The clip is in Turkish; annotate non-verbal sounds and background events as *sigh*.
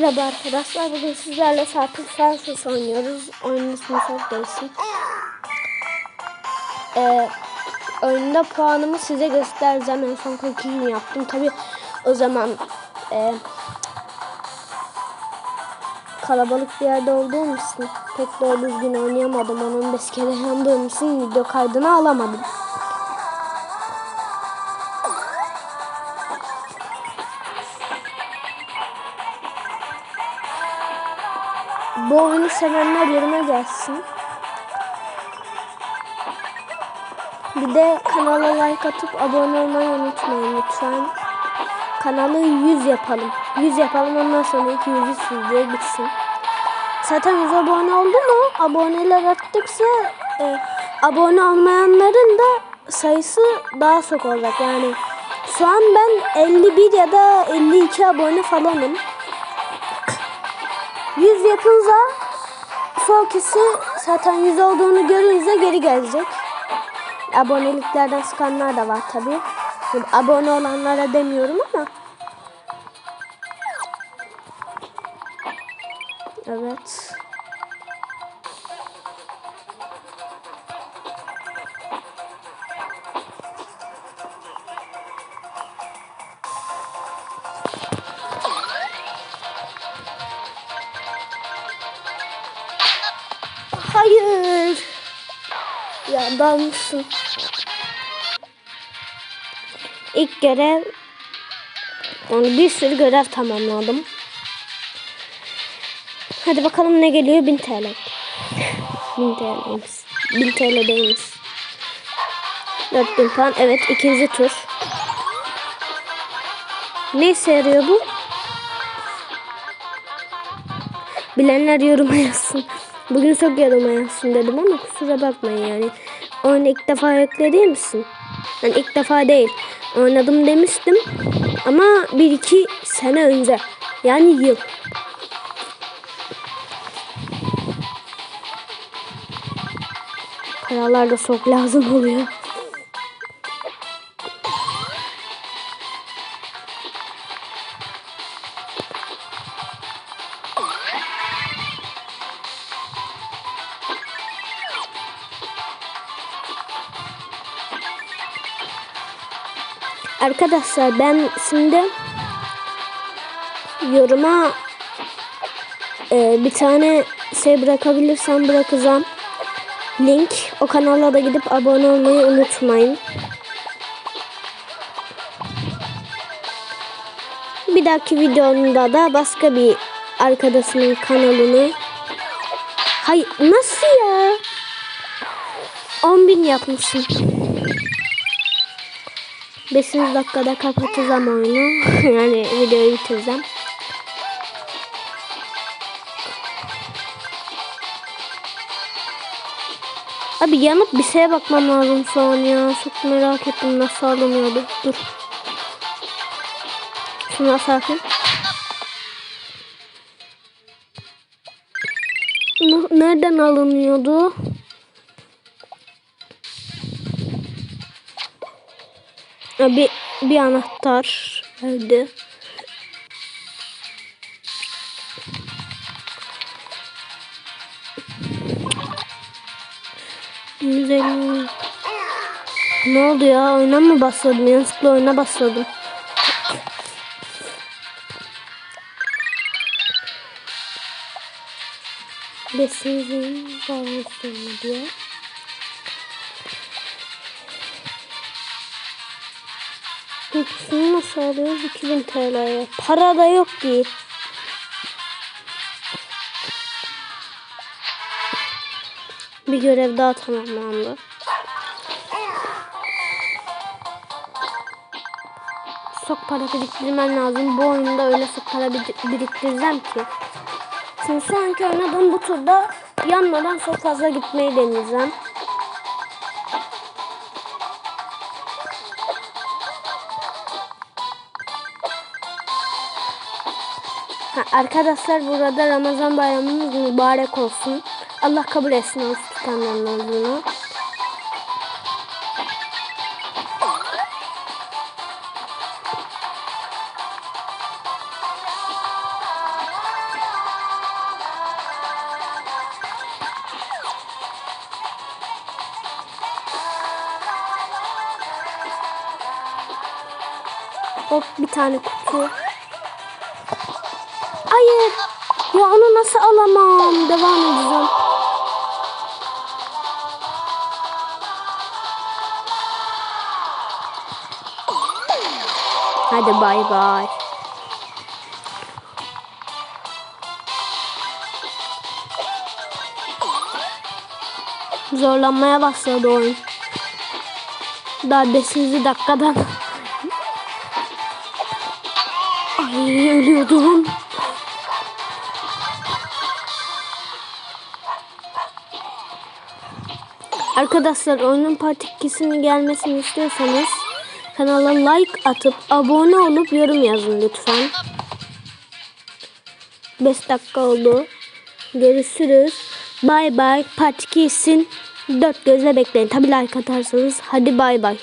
Merhaba arkadaşlar. Bugün sizlerle Sarp'ın Fransus oynuyoruz. Oyunun ismi çok değişik. Ee, oyunda puanımı size göstereceğim. En son 42 gün yaptım. Tabi o zaman e, kalabalık bir yerde olduğum için pek doğru düzgün oynayamadım. 10-15 kere yandığım için video kaydını alamadım. Bu oyunu sevenler yoruma gelsin. Bir de kanala like atıp abone olmayı unutmayın lütfen. Kanalı 100 yapalım. 100 yapalım ondan sonra 200 sizde gitsin. Zaten 100 abone oldu mu? Aboneler arttıkça e, abone olmayanların da sayısı daha çok olacak. Yani şu an ben 51 ya da 52 abone falanım. 100 yapınca kişi zaten 100 olduğunu görünce geri gelecek. Aboneliklerden sıkanlar da var tabi. Abone olanlara demiyorum ama. Evet. Hayır. Ya dalmışsın. İlk görev yani bir sürü görev tamamladım. Hadi bakalım ne geliyor 1000 TL. 1000 TL'miz. 1000 TL değiliz. 4000 puan. Evet ikinci tur. Ne işe bu? Bilenler yoruma yazsın. Bugün çok yoruma yazsın dedim ama kusura bakmayın yani. Oyunu ilk defa yüklediğim misin? Yani ilk defa değil. Oynadım demiştim. Ama bir iki sene önce. Yani yıl. Paralar da çok lazım oluyor. Arkadaşlar ben şimdi yoruma e, bir tane şey bırakabilirsem bırakacağım. Link. O kanala da gidip abone olmayı unutmayın. Bir dahaki videomda da başka bir arkadaşımın kanalını Hayır nasıl ya? 10.000 yapmışım. 5. dakikada kapatacağım oyunu. *laughs* yani videoyu bitireceğim. Abi yanıp bir şeye bakmam lazım şu an ya. Çok merak ettim nasıl alınıyordu. Dur. Şunu sakin. Nereden alınıyordu? Bir, bir anahtar verdi. Güzel. Ne oldu ya? Oyuna mı başladım? Yanlışlıkla oyuna başladım. Besinizin bağlısını diyor. Hepsini nasıl alıyoruz? 2000 TL'ye. Para da yok ki. Bir görev daha tamamlandı. Çok para biriktirmen lazım. Bu oyunda öyle çok para biriktireceğim ki. Şimdi şu anki oynadığım bu turda yanmadan çok fazla gitmeyi deneyeceğim. Ha, arkadaşlar burada Ramazan bayramımız mübarek olsun. Allah kabul etsin oruç tutanların olduğunu. Hop bir tane kutu. Hayır. Ya onu nasıl alamam? Devam edeceğim. Hadi bay bay. Zorlanmaya başladı oyun. Daha 5. dakikadan. Ay ölüyordum. Arkadaşlar oyunun part 2'sinin gelmesini istiyorsanız kanala like atıp abone olup yorum yazın lütfen. 5 dakika oldu. Görüşürüz. Bay bay. Part 2 için dört gözle bekleyin. Tabi like atarsanız. Hadi bay bay.